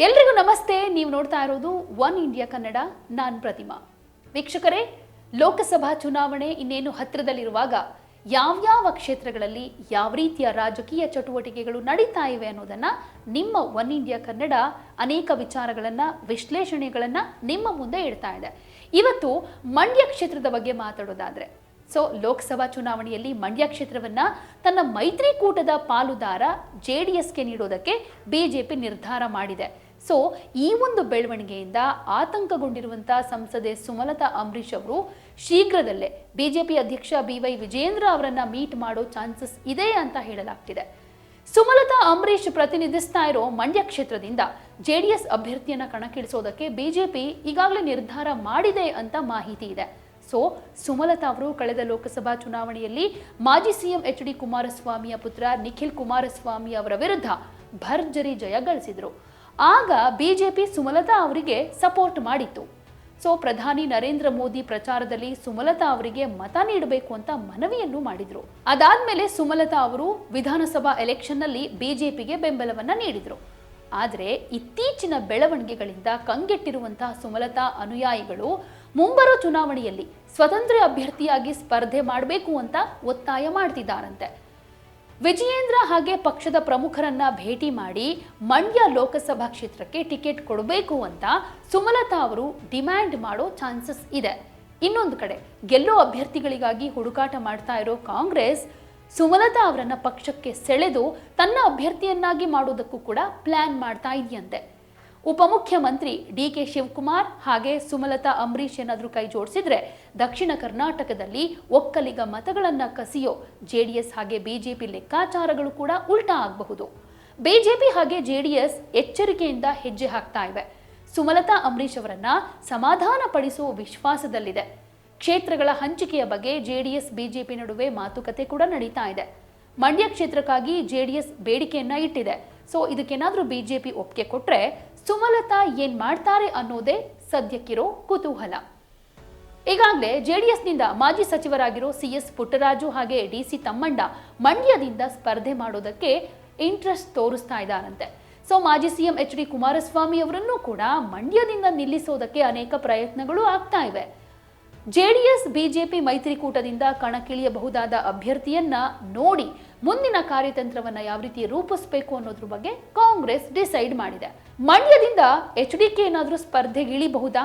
ಎಲ್ರಿಗೂ ನಮಸ್ತೆ. ನೀವು ನೋಡ್ತಾ ಇರೋದು ಒನ್ ಇಂಡಿಯಾ ಕನ್ನಡ, ನಾನ್ ಪ್ರತಿಮಾ. ವೀಕ್ಷಕರೇ, ಲೋಕಸಭಾ ಚುನಾವಣೆ ಇನ್ನೇನು ಹತ್ತಿರದಲ್ಲಿರುವಾಗ ಯಾವ್ಯಾವ ಕ್ಷೇತ್ರಗಳಲ್ಲಿ ಯಾವ ರೀತಿಯ ರಾಜಕೀಯ ಚಟುವಟಿಕೆಗಳು ನಡೀತಾ ಇವೆ ಅನ್ನೋದನ್ನ ನಿಮ್ಮ ಒನ್ ಇಂಡಿಯಾ ಕನ್ನಡ ಅನೇಕ ವಿಚಾರಗಳನ್ನ, ವಿಶ್ಲೇಷಣೆಗಳನ್ನ ನಿಮ್ಮ ಮುಂದೆ ಇಡ್ತಾ ಇದೆ. ಇವತ್ತು ಮಂಡ್ಯ ಕ್ಷೇತ್ರದ ಬಗ್ಗೆ ಮಾತಾಡೋದಾದ್ರೆ, ಸೊ ಲೋಕಸಭಾ ಚುನಾವಣೆಯಲ್ಲಿ ಮಂಡ್ಯ ಕ್ಷೇತ್ರವನ್ನ ತನ್ನ ಮೈತ್ರಿಕೂಟದ ಪಾಲುದಾರ ಜೆ ಡಿ ಎಸ್ಗೆ ನೀಡೋದಕ್ಕೆ ಬಿಜೆಪಿ ನಿರ್ಧಾರ ಮಾಡಿದೆ. ಸೊ ಈ ಒಂದು ಬೆಳವಣಿಗೆಯಿಂದ ಆತಂಕಗೊಂಡಿರುವಂತಹ ಸಂಸದೆ ಸುಮಲತಾ ಅಂಬರೀಶ್ ಅವರು ಶೀಘ್ರದಲ್ಲೇ ಬಿಜೆಪಿ ಅಧ್ಯಕ್ಷ ಬಿ ವೈ ವಿಜೇಂದ್ರ ಅವರನ್ನ ಮೀಟ್ ಮಾಡೋ ಚಾನ್ಸಸ್ ಇದೆ ಅಂತ ಹೇಳಲಾಗ್ತಿದೆ. ಸುಮಲತಾ ಅಂಬರೀಶ್ ಪ್ರತಿನಿಧಿಸ್ತಾ ಇರೋ ಮಂಡ್ಯ ಕ್ಷೇತ್ರದಿಂದ ಜೆಡಿಎಸ್ ಅಭ್ಯರ್ಥಿಯನ್ನ ಕಣಕ್ಕಿಳಿಸೋದಕ್ಕೆ ಬಿಜೆಪಿ ಈಗಾಗಲೇ ನಿರ್ಧಾರ ಮಾಡಿದೆ ಅಂತ ಮಾಹಿತಿ ಇದೆ. ಸೊ ಸುಮಲತಾ ಅವರು ಕಳೆದ ಲೋಕಸಭಾ ಚುನಾವಣೆಯಲ್ಲಿ ಮಾಜಿ ಸಿಎಂ ಎಚ್ ಡಿ ಕುಮಾರಸ್ವಾಮಿಯ ಪುತ್ರ ನಿಖಿಲ್ ಕುಮಾರಸ್ವಾಮಿ ಅವರ ವಿರುದ್ಧ ಭರ್ಜರಿ ಜಯ ಗಳಿಸಿದ್ರು. ಆಗ ಬಿಜೆಪಿ ಸುಮಲತಾ ಅವರಿಗೆ ಸಪೋರ್ಟ್ ಮಾಡಿತ್ತು. ಸೊ ಪ್ರಧಾನಿ ನರೇಂದ್ರ ಮೋದಿ ಪ್ರಚಾರದಲ್ಲಿ ಸುಮಲತಾ ಅವರಿಗೆ ಮತ ನೀಡಬೇಕು ಅಂತ ಮನವಿಯನ್ನು ಮಾಡಿದ್ರು. ಅದಾದ್ಮೇಲೆ ಸುಮಲತಾ ಅವರು ವಿಧಾನಸಭಾ ಎಲೆಕ್ಷನ್ನಲ್ಲಿ ಬಿಜೆಪಿಗೆ ಬೆಂಬಲವನ್ನ ನೀಡಿದ್ರು. ಆದರೆ ಇತ್ತೀಚಿನ ಬೆಳವಣಿಗೆಗಳಿಂದ ಕಂಗೆಟ್ಟಿರುವಂತಹ ಸುಮಲತಾ ಅನುಯಾಯಿಗಳು ಮುಂಬರೋ ಚುನಾವಣೆಯಲ್ಲಿ ಸ್ವತಂತ್ರ ಅಭ್ಯರ್ಥಿಯಾಗಿ ಸ್ಪರ್ಧೆ ಮಾಡಬೇಕು ಅಂತ ಒತ್ತಾಯ ಮಾಡ್ತಿದ್ದಾರಂತೆ. ವಿಜಯೇಂದ್ರ ಹಾಗೆ ಪಕ್ಷದ ಪ್ರಮುಖರನ್ನ ಭೇಟಿ ಮಾಡಿ ಮಂಡ್ಯ ಲೋಕಸಭಾ ಕ್ಷೇತ್ರಕ್ಕೆ ಟಿಕೆಟ್ ಕೊಡಬೇಕು ಅಂತ ಸುಮಲತಾ ಅವರು ಡಿಮ್ಯಾಂಡ್ ಮಾಡೋ ಚಾನ್ಸಸ್ ಇದೆ. ಇನ್ನೊಂದು ಕಡೆ ಗೆಲ್ಲೋ ಅಭ್ಯರ್ಥಿಗಳಿಗಾಗಿ ಹುಡುಕಾಟ ಮಾಡ್ತಾ ಇರೋ ಕಾಂಗ್ರೆಸ್ ಸುಮಲತಾ ಅವರನ್ನ ಪಕ್ಷಕ್ಕೆ ಸೆಳೆದು ತನ್ನ ಅಭ್ಯರ್ಥಿಯನ್ನಾಗಿ ಮಾಡೋದಕ್ಕೂ ಕೂಡ ಪ್ಲಾನ್ ಮಾಡ್ತಾ ಇದೆಯಂತೆ. ಉಪಮುಖ್ಯಮಂತ್ರಿ ಡಿ ಕೆ ಶಿವಕುಮಾರ್ ಹಾಗೆ ಸುಮಲತಾ ಅಂಬರೀಶ್ ಏನಾದರೂ ಕೈ ಜೋಡಿಸಿದ್ರೆ ದಕ್ಷಿಣ ಕರ್ನಾಟಕದಲ್ಲಿ ಒಕ್ಕಲಿಗ ಮತಗಳನ್ನ ಕಸಿಯೋ ಜೆಡಿಎಸ್ ಹಾಗೆ ಬಿಜೆಪಿ ಲೆಕ್ಕಾಚಾರಗಳು ಕೂಡ ಉಲ್ಟಾ ಆಗಬಹುದು. ಬಿಜೆಪಿ ಹಾಗೆ ಜೆಡಿಎಸ್ ಎಚ್ಚರಿಕೆಯಿಂದ ಹೆಜ್ಜೆ ಹಾಕ್ತಾ ಇವೆ. ಸುಮಲತಾ ಅಂಬರೀಶ್ ಅವರನ್ನ ಸಮಾಧಾನ ಪಡಿಸುವ ವಿಶ್ವಾಸದಲ್ಲಿದೆ. ಕ್ಷೇತ್ರಗಳ ಹಂಚಿಕೆಯ ಬಗ್ಗೆ ಜೆಡಿಎಸ್, ಬಿಜೆಪಿ ನಡುವೆ ಮಾತುಕತೆ ಕೂಡ ನಡೀತಾ ಇದೆ. ಮಂಡ್ಯ ಕ್ಷೇತ್ರಕ್ಕಾಗಿ ಜೆಡಿಎಸ್ ಬೇಡಿಕೆಯನ್ನ ಇಟ್ಟಿದೆ. ಸೊ ಇದಕ್ಕೇನಾದ್ರೂ ಬಿಜೆಪಿ ಒಪ್ಪಿಗೆ ಕೊಟ್ರೆ ಸುಮಲತಾ ಏನ್ ಮಾಡ್ತಾರೆ ಅನ್ನೋದೇ ಸದ್ಯಕ್ಕಿರೋ ಕುತೂಹಲ. ಈಗಾಗಲೇ ಜೆಡಿಎಸ್ನಿಂದ ಮಾಜಿ ಸಚಿವರಾಗಿರೋ ಸಿ ಎಸ್ ಪುಟ್ಟರಾಜು ಹಾಗೆ ಡಿ ಸಿ ತಮ್ಮಣ್ಣ ಮಂಡ್ಯದಿಂದ ಸ್ಪರ್ಧೆ ಮಾಡೋದಕ್ಕೆ ಇಂಟ್ರೆಸ್ಟ್ ತೋರಿಸ್ತಾ ಇದ್ದಾರಂತೆ. ಸೊ ಮಾಜಿ ಸಿಎಂ ಎಚ್ ಡಿ ಕುಮಾರಸ್ವಾಮಿ ಅವರನ್ನು ಕೂಡ ಮಂಡ್ಯದಿಂದ ನಿಲ್ಲಿಸೋದಕ್ಕೆ ಅನೇಕ ಪ್ರಯತ್ನಗಳು ಆಗ್ತಾ ಇವೆ. ಜೆಡಿಎಸ್ ಬಿಜೆಪಿ ಮೈತ್ರಿಕೂಟದಿಂದ ಕಣಕ್ಕಿಳಿಯಬಹುದಾದ ಅಭ್ಯರ್ಥಿಯನ್ನ ನೋಡಿ ಮುಂದಿನ ಕಾರ್ಯತಂತ್ರವನ್ನ ಯಾವ ರೀತಿ ರೂಪಿಸಬೇಕು ಅನ್ನೋದ್ರ ಬಗ್ಗೆ ಕಾಂಗ್ರೆಸ್ ಡಿಸೈಡ್ ಮಾಡಿದೆ. ಮಂಡ್ಯದಿಂದ ಎಚ್ ಡಿ ಕೆ ಏನಾದರೂ ಸ್ಪರ್ಧೆಗಿಳಿಬಹುದಾ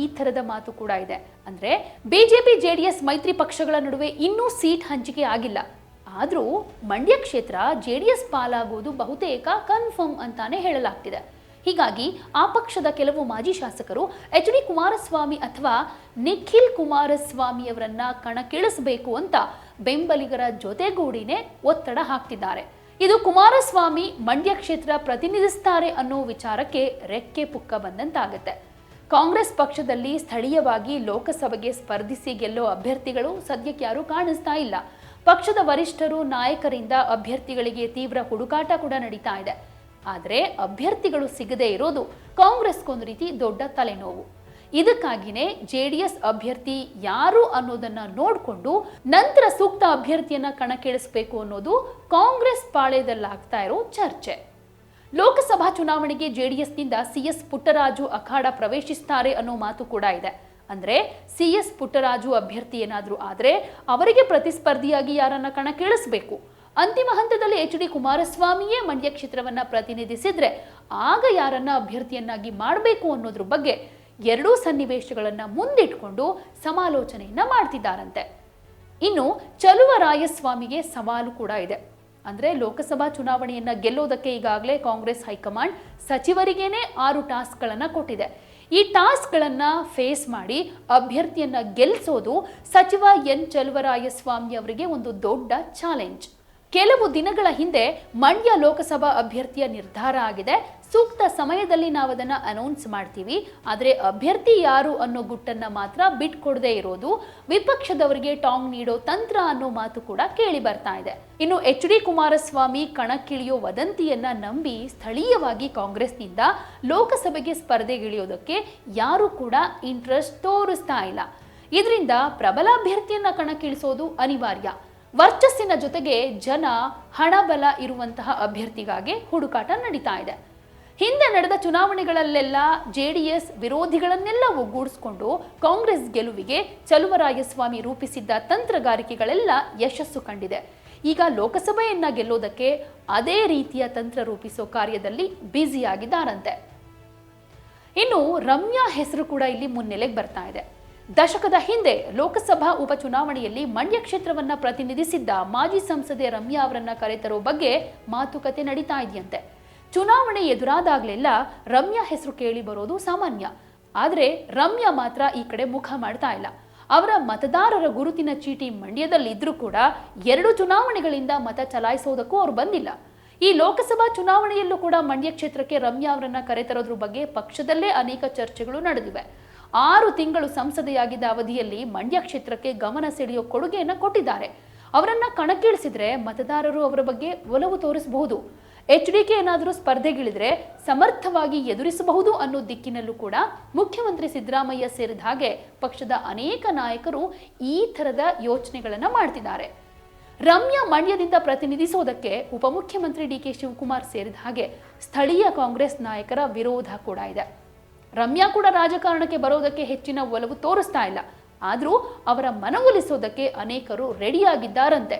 ಈ ಥರದ ಮಾತು ಕೂಡ ಇದೆ. ಅಂದ್ರೆ ಬಿಜೆಪಿ ಜೆಡಿಎಸ್ ಮೈತ್ರಿ ಪಕ್ಷಗಳ ನಡುವೆ ಇನ್ನೂ ಸೀಟ್ ಹಂಚಿಕೆ ಆಗಿಲ್ಲ. ಆದರೂ ಮಂಡ್ಯ ಕ್ಷೇತ್ರ ಜೆ ಡಿ ಎಸ್ ಪಾಲಾಗುವುದು ಬಹುತೇಕ ಕನ್ಫರ್ಮ್ ಅಂತಾನೆ ಹೇಳಲಾಗ್ತಿದೆ. ಹೀಗಾಗಿ ಆ ಪಕ್ಷದ ಕೆಲವು ಮಾಜಿ ಶಾಸಕರು ಎಚ್ ಡಿ ಕುಮಾರಸ್ವಾಮಿ ಅಥವಾ ನಿಖಿಲ್ ಕುಮಾರಸ್ವಾಮಿ ಅವರನ್ನ ಕಣಕ್ಕಿಳಿಸಬೇಕು ಅಂತ ಬೆಂಬಲಿಗರ ಜೊತೆಗೂಡಿನೇ ಒತ್ತಡ ಹಾಕ್ತಿದ್ದಾರೆ. ಇದು ಕುಮಾರಸ್ವಾಮಿ ಮಂಡ್ಯ ಕ್ಷೇತ್ರ ಪ್ರತಿನಿಧಿಸ್ತಾರೆ ಅನ್ನೋ ವಿಚಾರಕ್ಕೆ ರೆಕ್ಕೆ ಪುಕ್ಕ ಬಂದಂತಾಗುತ್ತೆ. ಕಾಂಗ್ರೆಸ್ ಪಕ್ಷದಲ್ಲಿ ಸ್ಥಳೀಯವಾಗಿ ಲೋಕಸಭೆಗೆ ಸ್ಪರ್ಧಿಸಿ ಗೆಲ್ಲೋ ಅಭ್ಯರ್ಥಿಗಳು ಸದ್ಯಕ್ಕೆ ಯಾರೂ ಕಾಣಿಸ್ತಾ ಇಲ್ಲ. ಪಕ್ಷದ ವರಿಷ್ಠರು ನಾಯಕರಿಂದ ಅಭ್ಯರ್ಥಿಗಳಿಗೆ ತೀವ್ರ ಹುಡುಕಾಟ ಕೂಡ ನಡೀತಾ ಇದೆ. ಆದರೆ ಅಭ್ಯರ್ಥಿಗಳು ಸಿಗದೇ ಇರೋದು ಕಾಂಗ್ರೆಸ್ಗೊಂದು ರೀತಿ ದೊಡ್ಡ ತಲೆನೋವು. ಇದಕ್ಕಾಗಿನೇ ಜೆಡಿಎಸ್ ಅಭ್ಯರ್ಥಿ ಯಾರು ಅನ್ನೋದನ್ನ ನೋಡಿಕೊಂಡು ನಂತರ ಸೂಕ್ತ ಅಭ್ಯರ್ಥಿಯನ್ನ ಕಣಕ್ಕಿಳಿಸಬೇಕು ಅನ್ನೋದು ಕಾಂಗ್ರೆಸ್ ಪಾಳ್ಯದಲ್ಲಾಗ್ತಾ ಇರೋ ಚರ್ಚೆ. ಲೋಕಸಭಾ ಚುನಾವಣೆಗೆ ಜೆಡಿಎಸ್ನಿಂದ ಸಿಎಸ್ ಪುಟ್ಟರಾಜು ಅಖಾಡ ಪ್ರವೇಶಿಸ್ತಾರೆ ಅನ್ನೋ ಮಾತು ಕೂಡ ಇದೆ. ಅಂದ್ರೆ ಸಿಎಸ್ ಪುಟ್ಟರಾಜು ಅಭ್ಯರ್ಥಿ ಏನಾದರೂ ಆದರೆ ಅವರಿಗೆ ಪ್ರತಿಸ್ಪರ್ಧಿಯಾಗಿ ಯಾರನ್ನ ಕಣಕ್ಕಿಳಿಸಬೇಕು? ಅಂತಿಮ ಹಂತದಲ್ಲಿ ಎಚ್ ಡಿ ಕುಮಾರಸ್ವಾಮಿಯೇ ಮಂಡ್ಯ ಕ್ಷೇತ್ರವನ್ನ ಪ್ರತಿನಿಧಿಸಿದ್ರೆ ಆಗ ಯಾರನ್ನ ಅಭ್ಯರ್ಥಿಯನ್ನಾಗಿ ಮಾಡಬೇಕು ಅನ್ನೋದ್ರ ಬಗ್ಗೆ ಎರಡೂ ಸನ್ನಿವೇಶಗಳನ್ನ ಮುಂದಿಟ್ಕೊಂಡು ಸಮಾಲೋಚನೆಯನ್ನ ಮಾಡ್ತಿದ್ದಾರಂತೆ. ಇನ್ನು ಚಲುವರಾಯಸ್ವಾಮಿಗೆ ಸವಾಲು ಕೂಡ ಇದೆ. ಅಂದ್ರೆ ಲೋಕಸಭಾ ಚುನಾವಣೆಯನ್ನ ಗೆಲ್ಲೋದಕ್ಕೆ ಈಗಾಗಲೇ ಕಾಂಗ್ರೆಸ್ ಹೈಕಮಾಂಡ್ ಸಚಿವರಿಗೇನೆ ಆರು ಟಾಸ್ಕ್ಗಳನ್ನ ಕೊಟ್ಟಿದೆ. ಈ ಟಾಸ್ಕ್ಗಳನ್ನ ಫೇಸ್ ಮಾಡಿ ಅಭ್ಯರ್ಥಿಯನ್ನ ಗೆಲ್ಲಿಸೋದು ಸಚಿವ ಎನ್ ಚಲುವರಾಯಸ್ವಾಮಿ ಅವರಿಗೆ ಒಂದು ದೊಡ್ಡ ಚಾಲೆಂಜ್. ಕೆಲವು ದಿನಗಳ ಹಿಂದೆ ಮಂಡ್ಯ ಲೋಕಸಭಾ ಅಭ್ಯರ್ಥಿಯ ನಿರ್ಧಾರ ಆಗಿದೆ. ಸೂಕ್ತ ಸಮಯದಲ್ಲಿ ನಾವು ಅದನ್ನ ಅನೌನ್ಸ್ ಮಾಡ್ತೀವಿ. ಆದರೆ ಅಭ್ಯರ್ಥಿ ಯಾರು ಅನ್ನೋ ಗುಟ್ಟನ್ನ ಮಾತ್ರ ಬಿಟ್ಕೊಡದೇ ಇರೋದು. ವಿಪಕ್ಷದವರಿಗೆ ಟಾಂಗ್ ನೀಡೋ ತಂತ್ರ ಅನ್ನೋ ಮಾತು ಕೂಡ ಕೇಳಿ ಬರ್ತಾ ಇದೆ. ಇನ್ನು ಎಚ್ ಡಿ ಕುಮಾರಸ್ವಾಮಿ ಕಣಕ್ಕಿಳಿಯೋ ವದಂತಿಯನ್ನ ನಂಬಿ ಸ್ಥಳೀಯವಾಗಿ ಕಾಂಗ್ರೆಸ್ನಿಂದ ಲೋಕಸಭೆಗೆ ಸ್ಪರ್ಧೆಗಿಳಿಯೋದಕ್ಕೆ ಯಾರು ಕೂಡ ಇಂಟ್ರೆಸ್ಟ್ ತೋರಿಸ್ತಾ ಇಲ್ಲ. ಇದರಿಂದ ಪ್ರಬಲ ಅಭ್ಯರ್ಥಿಯನ್ನ ಕಣಕ್ಕಿಳಿಸೋದು ಅನಿವಾರ್ಯ. ವರ್ಚಸ್ಸಿನ ಜೊತೆಗೆ ಜನ ಹಣಬಲ ಇರುವಂತಹ ಅಭ್ಯರ್ಥಿಗಾಗಿ ಹುಡುಕಾಟ ನಡೀತಾ ಇದೆ. ಹಿಂದೆ ನಡೆದ ಚುನಾವಣೆಗಳಲ್ಲೆಲ್ಲ ಜೆ ಡಿ ಎಸ್ ವಿರೋಧಿಗಳನ್ನೆಲ್ಲ ಒಗ್ಗೂಡಿಸಿಕೊಂಡು ಕಾಂಗ್ರೆಸ್ ಗೆಲುವಿಗೆ ಚಲುವರಾಯಸ್ವಾಮಿ ರೂಪಿಸಿದ್ದ ತಂತ್ರಗಾರಿಕೆಗಳೆಲ್ಲ ಯಶಸ್ಸು ಕಂಡಿದೆ. ಈಗ ಲೋಕಸಭೆಯನ್ನ ಗೆಲ್ಲೋದಕ್ಕೆ ಅದೇ ರೀತಿಯ ತಂತ್ರ ರೂಪಿಸೋ ಕಾರ್ಯದಲ್ಲಿ ಬ್ಯುಸಿಯಾಗಿದ್ದಾರಂತೆ. ಇನ್ನು ರಮ್ಯಾ ಹೆಸರು ಕೂಡ ಇಲ್ಲಿ ಮುನ್ನೆಲೆಗೆ ಬರ್ತಾ ಇದೆ. ದಶಕದ ಹಿಂದೆ ಲೋಕಸಭಾ ಉಪಚುನಾವಣೆಯಲ್ಲಿ ಮಂಡ್ಯ ಕ್ಷೇತ್ರವನ್ನ ಪ್ರತಿನಿಧಿಸಿದ್ದ ಮಾಜಿ ಸಂಸದೆ ರಮ್ಯಾ ಅವರನ್ನ ಕರೆತರೋ ಬಗ್ಗೆ ಮಾತುಕತೆ ನಡೀತಾ ಇದೆಯಂತೆ. ಚುನಾವಣೆ ಎದುರಾದಾಗಲೆಲ್ಲ ರಮ್ಯಾ ಹೆಸರು ಕೇಳಿ ಬರೋದು ಸಾಮಾನ್ಯ. ಆದರೆ ರಮ್ಯಾ ಮಾತ್ರ ಈ ಕಡೆ ಮುಖ ಮಾಡ್ತಾ ಇಲ್ಲ. ಅವರ ಮತದಾರರ ಗುರುತಿನ ಚೀಟಿ ಮಂಡ್ಯದಲ್ಲಿದ್ರೂ ಕೂಡ ಎರಡು ಚುನಾವಣೆಗಳಿಂದ ಮತ ಚಲಾಯಿಸೋದಕ್ಕೂ ಅವರು ಬಂದಿಲ್ಲ. ಈ ಲೋಕಸಭಾ ಚುನಾವಣೆಯಲ್ಲೂ ಕೂಡ ಮಂಡ್ಯ ಕ್ಷೇತ್ರಕ್ಕೆ ರಮ್ಯಾ ಅವರನ್ನ ಕರೆತರೋದ್ರ ಬಗ್ಗೆ ಪಕ್ಷದಲ್ಲೇ ಅನೇಕ ಚರ್ಚೆಗಳು ನಡೆದಿವೆ. ಆರು ತಿಂಗಳು ಸಂಸದೆಯಾಗಿದ್ದ ಅವಧಿಯಲ್ಲಿ ಮಂಡ್ಯ ಕ್ಷೇತ್ರಕ್ಕೆ ಗಮನ ಸೆಳೆಯೋ ಕೊಡುಗೆಯನ್ನ ಕೊಟ್ಟಿದ್ದಾರೆ. ಅವರನ್ನ ಕಣಕ್ಕಿಳಿಸಿದ್ರೆ ಮತದಾರರು ಅವರ ಬಗ್ಗೆ ಒಲವು ತೋರಿಸಬಹುದು. ಎಚ್ ಡಿ ಕೆ ಏನಾದರೂ ಸ್ಪರ್ಧೆಗಿಳಿದ್ರೆ ಸಮರ್ಥವಾಗಿ ಎದುರಿಸಬಹುದು ಅನ್ನೋ ದಿಕ್ಕಿನಲ್ಲೂ ಕೂಡ ಮುಖ್ಯಮಂತ್ರಿ ಸಿದ್ದರಾಮಯ್ಯ ಸೇರಿದ ಹಾಗೆ ಪಕ್ಷದ ಅನೇಕ ನಾಯಕರು ಈ ಥರದ ಯೋಚನೆಗಳನ್ನ ಮಾಡ್ತಿದ್ದಾರೆ. ರಮ್ಯಾ ಮಂಡ್ಯದಿಂದ ಪ್ರತಿನಿಧಿಸೋದಕ್ಕೆ ಉಪಮುಖ್ಯಮಂತ್ರಿ ಡಿ ಕೆ ಶಿವಕುಮಾರ್ ಸೇರಿದ ಹಾಗೆ ಸ್ಥಳೀಯ ಕಾಂಗ್ರೆಸ್ ನಾಯಕರ ವಿರೋಧ ಕೂಡ ಇದೆ. ರಮ್ಯಾ ಕೂಡ ರಾಜಕಾರಣಕ್ಕೆ ಬರೋದಕ್ಕೆ ಹೆಚ್ಚಿನ ಒಲವು ತೋರಿಸ್ತಾ ಇಲ್ಲ. ಆದರೂ ಅವರ ಮನವೊಲಿಸೋದಕ್ಕೆ ಅನೇಕರು ರೆಡಿಯಾಗಿದ್ದಾರಂತೆ.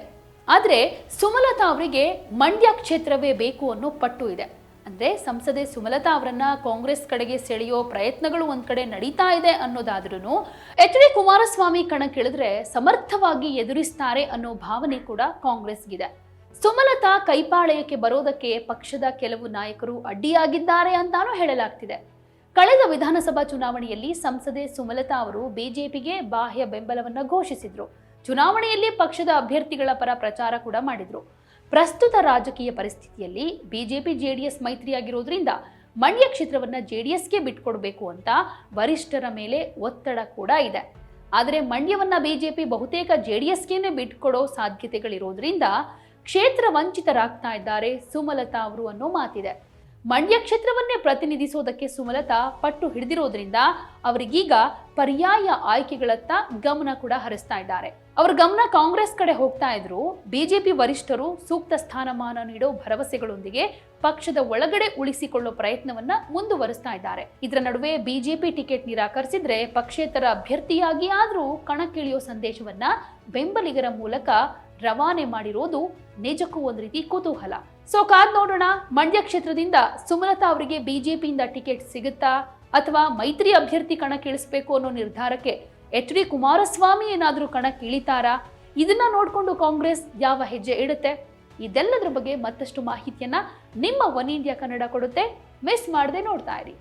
ಆದರೆ ಸುಮಲತಾ ಅವರಿಗೆ ಮಂಡ್ಯ ಕ್ಷೇತ್ರವೇ ಬೇಕು ಅನ್ನೋ ಪಟ್ಟು ಇದೆ. ಅಂದರೆ ಸಂಸದೆ ಸುಮಲತಾ ಅವರನ್ನ ಕಾಂಗ್ರೆಸ್ ಕಡೆಗೆ ಸೆಳೆಯೋ ಪ್ರಯತ್ನಗಳು ಒಂದು ಕಡೆ ನಡೀತಾ ಇದೆ ಅನ್ನೋದಾದ್ರೂ ಎಚ್ ಡಿ ಕುಮಾರಸ್ವಾಮಿ ಕಣಕ್ಕಿಳಿದ್ರೆ ಸಮರ್ಥವಾಗಿ ಎದುರಿಸ್ತಾರೆ ಅನ್ನೋ ಭಾವನೆ ಕೂಡ ಕಾಂಗ್ರೆಸ್ಗಿದೆ. ಸುಮಲತಾ ಕೈಪಾಳಯಕ್ಕೆ ಬರೋದಕ್ಕೆ ಪಕ್ಷದ ಕೆಲವು ನಾಯಕರು ಅಡ್ಡಿಯಾಗಿದ್ದಾರೆ ಅಂತಾನೂ ಹೇಳಲಾಗ್ತಿದೆ. ಕಳೆದ ವಿಧಾನಸಭಾ ಚುನಾವಣೆಯಲ್ಲಿ ಸಂಸದೆ ಸುಮಲತಾ ಅವರು ಬಿಜೆಪಿಗೆ ಬಾಹ್ಯ ಬೆಂಬಲವನ್ನು ಘೋಷಿಸಿದ್ರು. ಚುನಾವಣೆಯಲ್ಲಿ ಪಕ್ಷದ ಅಭ್ಯರ್ಥಿಗಳ ಪರ ಪ್ರಚಾರ ಕೂಡ ಮಾಡಿದ್ರು. ಪ್ರಸ್ತುತ ರಾಜಕೀಯ ಪರಿಸ್ಥಿತಿಯಲ್ಲಿ ಬಿಜೆಪಿ ಜೆಡಿಎಸ್ ಮೈತ್ರಿಯಾಗಿರೋದ್ರಿಂದ ಮಂಡ್ಯ ಕ್ಷೇತ್ರವನ್ನ ಜೆಡಿಎಸ್ಗೆ ಬಿಟ್ಕೊಡ್ಬೇಕು ಅಂತ ವರಿಷ್ಠರ ಮೇಲೆ ಒತ್ತಡ ಕೂಡ ಇದೆ. ಆದರೆ ಮಂಡ್ಯವನ್ನ ಬಿಜೆಪಿ ಬಹುತೇಕ ಜೆಡಿಎಸ್ಗೆನೆ ಬಿಟ್ಕೊಡೋ ಸಾಧ್ಯತೆಗಳಿರೋದ್ರಿಂದ ಕ್ಷೇತ್ರ ವಂಚಿತರಾಗ್ತಾ ಇದ್ದಾರೆ ಸುಮಲತಾ ಅವರು ಅನ್ನೋ ಮಾತಿದೆ. ಮಂಡ್ಯ ಕ್ಷೇತ್ರವನ್ನೇ ಪ್ರತಿನಿಧಿಸೋದಕ್ಕೆ ಸುಮಲತಾ ಪಟ್ಟು ಹಿಡಿದಿರೋದ್ರಿಂದ ಅವರಿಗೀಗ ಪರ್ಯಾಯ ಆಯ್ಕೆಗಳತ್ತ ಗಮನ ಕೂಡ ಹರಿಸ್ತಾ ಇದ್ದಾರೆ. ಅವರ ಗಮನ ಕಾಂಗ್ರೆಸ್ ಕಡೆ ಹೋಗ್ತಾ ಇದ್ರು. ಬಿಜೆಪಿ ವರಿಷ್ಠರು ಸೂಕ್ತ ಸ್ಥಾನಮಾನ ನೀಡೋ ಭರವಸೆಗಳೊಂದಿಗೆ ಪಕ್ಷದ ಒಳಗಡೆ ಉಳಿಸಿಕೊಳ್ಳೋ ಪ್ರಯತ್ನವನ್ನ ಮುಂದುವರಿಸ್ತಾ ಇದ್ದಾರೆ. ಇದರ ನಡುವೆ ಬಿಜೆಪಿ ಟಿಕೆಟ್ ನಿರಾಕರಿಸಿದ್ರೆ ಪಕ್ಷೇತರ ಅಭ್ಯರ್ಥಿಯಾಗಿ ಆದರೂ ಕಣಕ್ಕಿಳಿಯೋ ಸಂದೇಶವನ್ನ ಬೆಂಬಲಿಗರ ಮೂಲಕ ರವಾನೆ ಮಾಡಿರೋದು ನಿಜಕ್ಕೂ ಒಂದು ರೀತಿ ಕುತೂಹಲ. ಸೊ ಕಾದ್ ನೋಡೋಣ, ಮಂಡ್ಯ ಕ್ಷೇತ್ರದಿಂದ ಸುಮಲತಾ ಅವರಿಗೆ ಬಿಜೆಪಿಯಿಂದ ಟಿಕೆಟ್ ಸಿಗುತ್ತಾ ಅಥವಾ ಮೈತ್ರಿ ಅಭ್ಯರ್ಥಿ ಕಣಕ್ಕಿಳಿಸ್ಬೇಕು ಅನ್ನೋ ನಿರ್ಧಾರಕ್ಕೆ ಎಚ್ ಡಿ ಕುಮಾರಸ್ವಾಮಿ ಏನಾದರೂ ಕಣಕ್ಕಿಳಿತಾರಾ ಇದನ್ನ ನೋಡಿಕೊಂಡು ಕಾಂಗ್ರೆಸ್ ಯಾವ ಹೆಜ್ಜೆ ಇಡುತ್ತೆ? ಇದೆಲ್ಲದರ ಬಗ್ಗೆ ಮತ್ತಷ್ಟು ಮಾಹಿತಿಯನ್ನ ನಿಮ್ಮ ಒನ್ ಇಂಡಿಯಾ ಕನ್ನಡ ಕೊಡುತ್ತೆ. ಮಿಸ್ ಮಾಡದೆ ನೋಡ್ತಾ ಇರಿ.